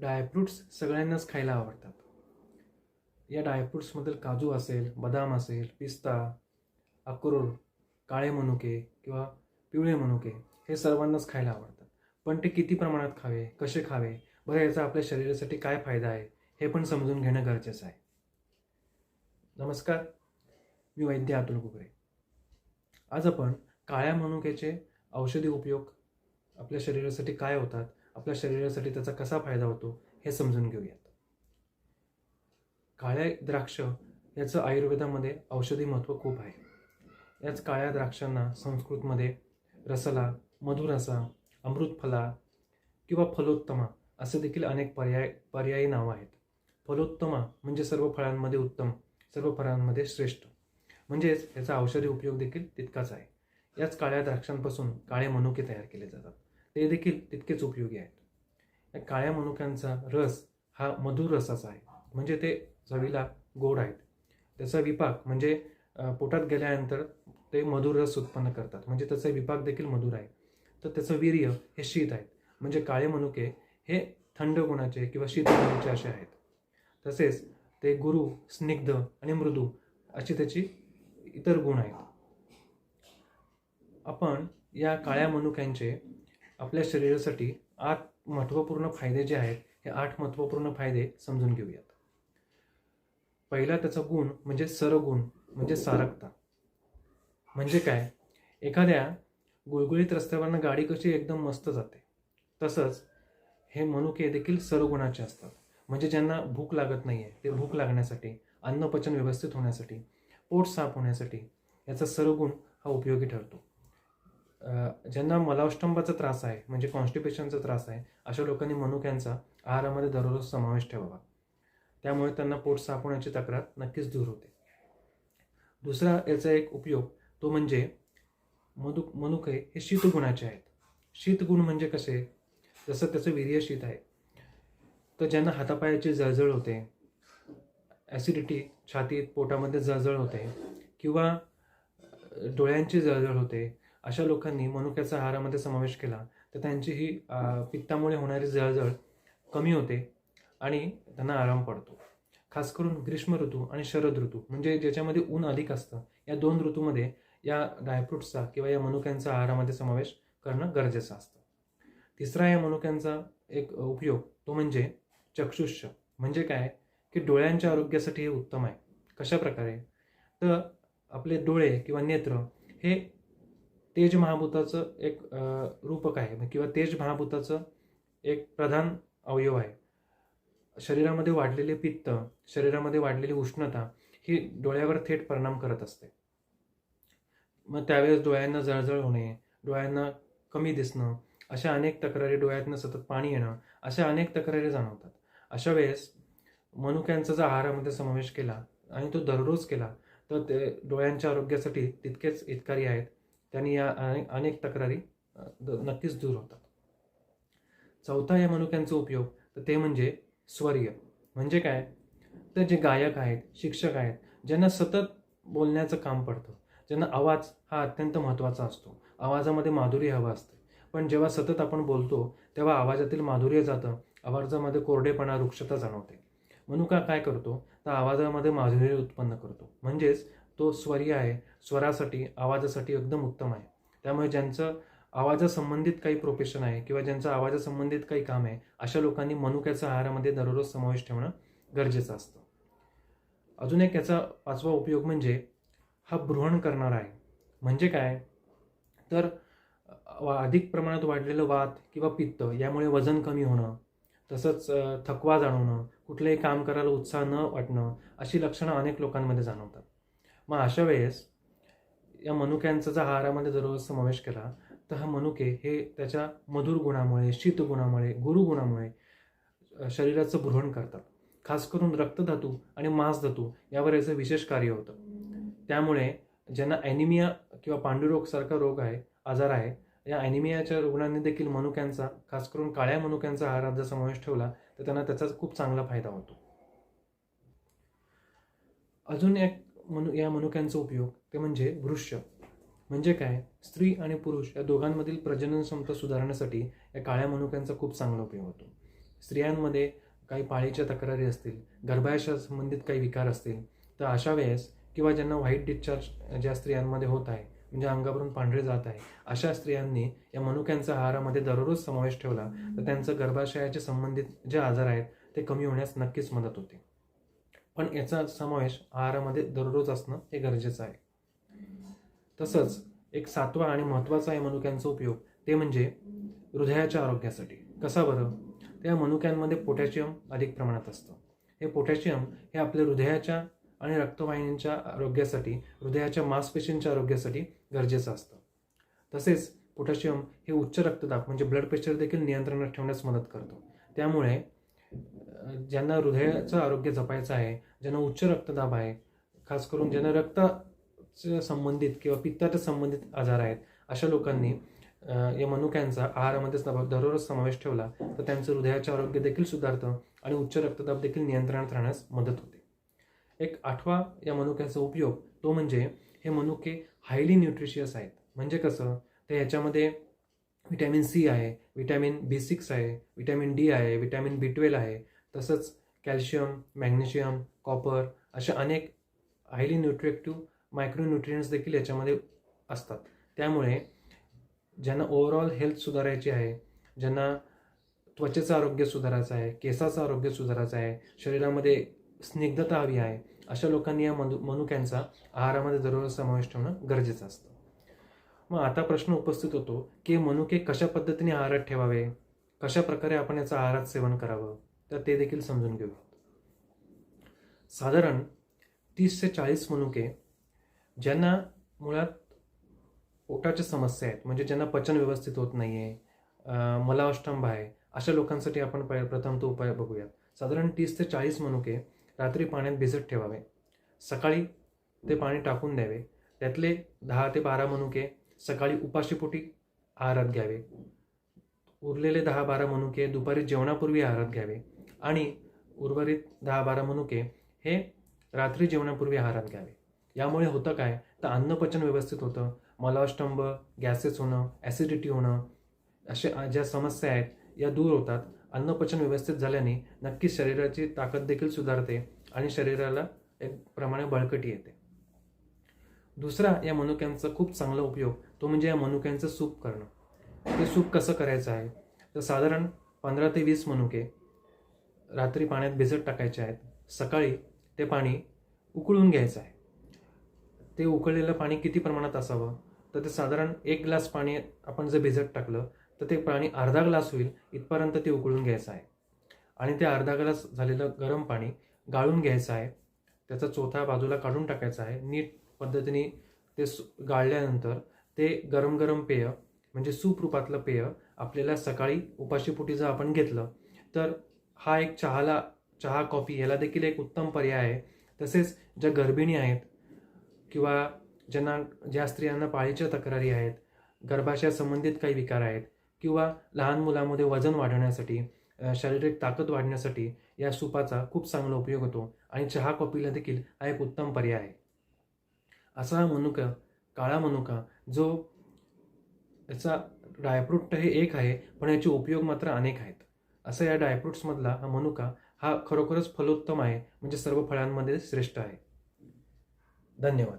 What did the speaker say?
Dry fruits सगळ्यांनाच खायला आवडतात. या ड्रायफ्रूट्समधील काजू असेल बदाम असेल पिस्ता अक्रोड काळे मनुके किंवा पिवळे मनुके हे सर्वांनाच खायला आवडतात. पण ते किती प्रमाणात खावे कसे खावे बरं याचा आपल्या शरीरासाठी काय फायदा आहे हे पण समजून घेणं गरजेचं आहे. नमस्कार मी वैद्य अतुल कुकरे. आज आपण काळ्या मनुक्याचे औषधी उपयोग आपल्या शरीरासाठी काय होतात आपल्या शरीरासाठी त्याचा कसा फायदा होतो हे समजून घेऊयात. काळ्या द्राक्ष याचं आयुर्वेदामध्ये औषधी महत्त्व खूप आहे. याच काळ्या द्राक्षांना संस्कृतमध्ये रसला मधुरसा अमृतफला किंवा फलोत्तमा असे देखील अनेक पर्याय पर्यायी नावं आहेत. फलोत्तमा म्हणजे सर्व फळांमध्ये उत्तम सर्व फळांमध्ये श्रेष्ठ. म्हणजेच याचा औषधी उपयोग देखील तितकाच आहे. याच काळ्या द्राक्षांपासून काळे मनुके तयार केले जातात. ते देखील तितकेच उपयोगी आहेत. या काळ्या मनुक्यांचा रस हा मधुर रसाचा आहे. म्हणजे ते चवीला गोड आहेत. त्याचा विपाक म्हणजे पोटात गेल्यानंतर ते मधुर रस उत्पन्न करतात. म्हणजे त्याचा विपाक देखील मधुर आहे. तर त्याचं वीर्य हे शीत आहेत. म्हणजे काळे मनुके हे थंड गुणाचे किंवा शीत गुणाचे असे आहेत. तसेच ते गुरु स्निग्ध आणि मृदू अशी त्याची इतर गुण आहेत. आपण या काळ्या मनुक्यांचे आपल्या शरीरासाठी आठ महत्त्वपूर्ण फायदे जे आहेत हे आठ महत्त्वपूर्ण फायदे समजून घेऊयात. पहिला त्याचा गुण म्हणजे सरगुण म्हणजे सारकता म्हणजे काय? एखाद्या गुळगुळीत रस्त्यावरनं गाडी कशी एकदम मस्त जाते. तसंच हे मनुके देखील सरगुणाचे असतात. म्हणजे ज्यांना भूक लागत नाही आहे ते भूक लागण्यासाठी अन्नपचन व्यवस्थित होण्यासाठी पोट साफ होण्यासाठी याचा सरगुण हा उपयोगी ठरतो. ज्यांना मलावष्टंबाचा त्रास आहे म्हणजे कॉन्स्टिपेशनचा त्रास आहे अशा लोकांनी मनुक्यांचा आहारामध्ये दररोज समावेश ठेवावा. त्यामुळे त्यांना पोट साफ होण्याची तक्रार नक्कीच दूर होते. दुसरा याचा एक उपयोग तो म्हणजे मधु मनुके हे शीतगुणाचे आहेत. शीतगुण म्हणजे कसे? जसं त्याचं वीर्य शीत आहे तर ज्यांना हातापायाची जळजळ होते ॲसिडिटी छातीत पोटामध्ये जळजळ होते किंवा डोळ्यांची जळजळ होते अशा लोकांनी मनुक्याचा आहारामध्ये समावेश केला तर त्यांची ही पित्तामुळे होणारी जळजळ कमी होते आणि त्यांना आराम पडतो. खास करून ग्रीष्म ऋतू आणि शरद ऋतू म्हणजे ज्याच्यामध्ये ऊन अधिक असतं या दोन ऋतूमध्ये या ड्रायफ्रुट्सचा किंवा या मनुक्यांचा आहारामध्ये समावेश करणं गरजेचं असतं. तिसरा या मनुक्यांचा एक उपयोग तो म्हणजे चक्षुष्य. म्हणजे काय? की डोळ्यांच्या आरोग्यासाठी हे उत्तम आहे. कशा प्रकारे तर आपले डोळे किंवा नेत्र हे तेज महाभूताचं एक रूपक आहे. म्हणजे किंवा तेज महाभूताचं एक प्रधान अवयव आहे. शरीरामध्ये वाढलेले पित्त शरीरामध्ये वाढलेली उष्णता ही डोळ्यावर थेट परिणाम करत असते. मग त्यावेळेस डोळ्यांना जळजळ होणे डोळ्यांना कमी दिसणं अशा अनेक तक्रारी डोळ्यातनं सतत पाणी येणं अशा अनेक तक्रारी जाणवतात. अशा वेळेस मनुक्यांचा जर आहारामध्ये समावेश केला आणि तो दररोज केला तर ते डोळ्यांच्या आरोग्यासाठी तितकेच हितकारी आहेत. त्यांनी या अनेक अनेक तक्रारी नक्कीच दूर होतात. चौथा या मनुक्यांचा उपयोग तर ते म्हणजे स्वर्य म्हणजे काय? तर जे गायक आहेत शिक्षक आहेत ज्यांना सतत बोलण्याचं काम पडतं ज्यांना आवाज हा अत्यंत महत्त्वाचा असतो. आवाजामध्ये माधुर्य हवं असतं. पण जेव्हा सतत आपण बोलतो तेव्हा आवाजातील माधुर्य जातं आवाजामध्ये कोरडेपणा वृक्षता जाणवते. मनुका काय करतो? तर आवाजामध्ये माधुर्य उत्पन्न करतो. म्हणजेच तो स्वरीय आहे. स्वरासाठी आवाजासाठी एकदम उत्तम आहे. त्यामुळे ज्यांचं आवाजासंबंधित काही प्रोफेशन आहे किंवा ज्यांचं आवाजासंबंधित काही काम आहे अशा लोकांनी मनुक्याचा आहारामध्ये दररोज समावेश ठेवणं गरजेचं असतं. अजून एक याचा पाचवा उपयोग म्हणजे हा भ्रूण करणारा आहे. म्हणजे काय? तर अधिक प्रमाणात वाढलेलं वात किंवा पित्त यामुळे वजन कमी होणं तसंच थकवा जाणवणं कुठलंही काम करायला उत्साह न वाटणं अशी लक्षणं अनेक लोकांमध्ये जाणवतात. मग अशा वेळेस या मनुक्यांचा जर आहारामध्ये दररोज समावेश केला तर हा मनुके हे त्याच्या मधुर गुणामुळे शीतगुणामुळे गुरुगुणामुळे शरीराचं भ्रहण करतात. खास करून रक्तधातू आणि मांसधातू यावर याचं विशेष कार्य होतं. त्यामुळे ज्यांना ॲनिमिया किंवा पांडुरोगसारखा रोग आहे आजार आहे या ॲनिमियाच्या रुग्णांनी देखील मनुक्यांचा खास करून काळ्या मनुक्यांचा आहारात जर समावेश ठेवला तर त्यांना त्याचा खूप चांगला फायदा होतो. अजून एक मनु या मनुक्यांचा उपयोग ते म्हणजे वृक्ष म्हणजे काय? स्त्री आणि पुरुष या दोघांमधील प्रजनन क्षमता सुधारण्यासाठी या काळ्या मनुक्यांचा खूप चांगला उपयोग होतो. स्त्रियांमध्ये काही पाळीच्या तक्रारी असतील गर्भाशया संबंधित काही विकार असतील तर अशा वेळेस किंवा ज्यांना व्हाईट डिस्चार्ज ज्या स्त्रियांमध्ये होत आहे म्हणजे अंगावरून पांढरे जात आहे अशा स्त्रियांनी या मनुक्यांचा आहारामध्ये दररोज समावेश ठेवला तर त्यांचं गर्भाशयाचे संबंधित जे आजार आहेत ते कमी होण्यास नक्कीच मदत होते. पण याचा समावेश आहारामध्ये दररोज असणं हे गरजेचं आहे. तसंच एक सातवा आणि महत्त्वाचा आहे मनुक्यांचा उपयोग ते म्हणजे हृदयाच्या आरोग्यासाठी. कसा बरं? त्या मनुक्यांमध्ये पोटॅशियम अधिक प्रमाणात असतं. हे पोटॅशियम हे आपल्या हृदयाच्या आणि रक्तवाहिन्यांच्या आरोग्यासाठी हृदयाच्या मांसपेशींच्या आरोग्यासाठी गरजेचं असतं. तसेच पोटॅशियम हे उच्च रक्तदाब म्हणजे ब्लड प्रेशर देखील नियंत्रणात ठेवण्यास मदत करतो. त्यामुळे ज्यांना हृदयाचं आरोग्य जपायचं आहे ज्यांना उच्च रक्तदाब आहे खास करून ज्यांना रक्ताच्या संबंधित किंवा पित्ताच्या संबंधित आजार आहेत अशा लोकांनी या मनुक्यांचा आहारामध्ये सम- दररोज समावेश ठेवला तर त्यांचं हृदयाचे आरोग्य देखील सुधारतं आणि उच्च रक्तदाब देखील नियंत्रणात राहण्यास मदत होते. एक आठवा या मनुक्याचा उपयोग तो म्हणजे हे मनुके हायली न्यूट्रिशियस आहेत. म्हणजे कसं? तर याच्यामध्ये विटॅमिन सी आहे विटॅमिन बी सिक्स आहे विटॅमिन डी आहे विटॅमिन बी ट्वेल्व आहे तसंच कॅल्शियम मॅग्नेशियम कॉपर अशा अनेक हायली न्यूट्रिएक्टिव्ह मायक्रोन्युट्रियन्स देखील याच्यामध्ये असतात. त्यामुळे ज्यांना ओव्हरऑल हेल्थ सुधारायची आहे ज्यांना त्वचेचं आरोग्य सुधारायचं आहे केसाचं आरोग्य सुधारायचं आहे शरीरामध्ये स्निग्धता हवी आहे अशा लोकांनी या मनु मनुक्यांचा आहारामध्ये दररोज समावेश ठेवणं गरजेचं असतं. मग आता प्रश्न उपस्थित होतो की मनुके कशा पद्धतीने आहारात ठेवावे? कशा प्रकारे आपण याचं आहारात सेवन करावं? तर ते देखील समजून घेऊयात साधारण तीस ते चाळीस मनुके ज्यांना मुळात पोटाच्या समस्या आहेत म्हणजे ज्यांना पचन व्यवस्थित होत नाही आहे मलावष्टंभ आहे अशा लोकांसाठी आपण पहि प्रथम तो उपाय बघूयात. साधारण तीस ते चाळीस मनुके रात्री पाण्यात भिजत ठेवावे. सकाळी ते पाणी टाकून द्यावे. त्यातले दहा ते बारा मनुके सकाळी उपाशीपोटी आहारात घ्यावे. उरलेले दहा बारा मनुके दुपारी जेवणापूर्वी आहारात घ्यावे. आणि उर्वरित दहा बारा मनुके हे रात्री जेवणापूर्वी आहारात घ्यावे. यामुळे होतं काय? तर अन्नपचन व्यवस्थित होतं. मलावष्टंभ गॅसेस होणं ॲसिडिटी होणं असे ज्या समस्या आहेत या दूर होतात. अन्नपचन व्यवस्थित झाल्याने नक्कीच शरीराची ताकद देखील सुधारते आणि शरीराला एक प्रमाणे बळकटी येते. दुसरा या मनुक्यांचा खूप चांगला उपयोग तो म्हणजे या मनुक्यांचं सूप करणं. ते सूप कसं करायचं आहे? तर साधारण पंधरा ते वीस मनुके रात्री पाण्यात भिजत टाकायचे आहेत. सकाळी ते पाणी उकळून घ्यायचं आहे. ते उकळलेलं पाणी किती प्रमाणात असावं? तर ते साधारण एक ग्लास पाणी आपण जर भिजत टाकलं तर ते पाणी अर्धा ग्लास होईल इथपर्यंत ते उकळून घ्यायचं आहे. आणि ते अर्धा ग्लास झालेलं गरम पाणी गाळून घ्यायचं आहे. त्याचा चोथा बाजूला काढून टाकायचा आहे. नीट पद्धतीने ते सु गाळल्यानंतर ते गरम गरम पेय म्हणजे सूप रूपातलं पेय आपल्याला सकाळी उपाशीपोटी जर आपण घेतलं तर हा एक चहाला चहा कॉफी याला देखील एक उत्तम पर्याय आहे. तसेच ज्या गर्भिणी आहेत किंवा ज्यांना ज्या स्त्रियांना पाळीच्या तक्रारी आहेत गर्भाशया संबंधित काही विकार आहेत किंवा लहान मुलामध्ये वजन वाढवण्यासाठी शारीरिक ताकद वाढण्यासाठी या सूपाचा खूप चांगला उपयोग होतो आणि चहा कॉफीला देखील हा एक उत्तम पर्याय आहे. असा मनुका काळा मनुका जो याचा ड्रायफ्रूट हे एक आहे पण याचे उपयोग मात्र अनेक आहेत. असं या ड्रायफ्रुट्समधला हा मनुका हा खरोखरच फलोत्तम आहे. म्हणजे सर्व फळांमध्ये श्रेष्ठ आहे. धन्यवाद.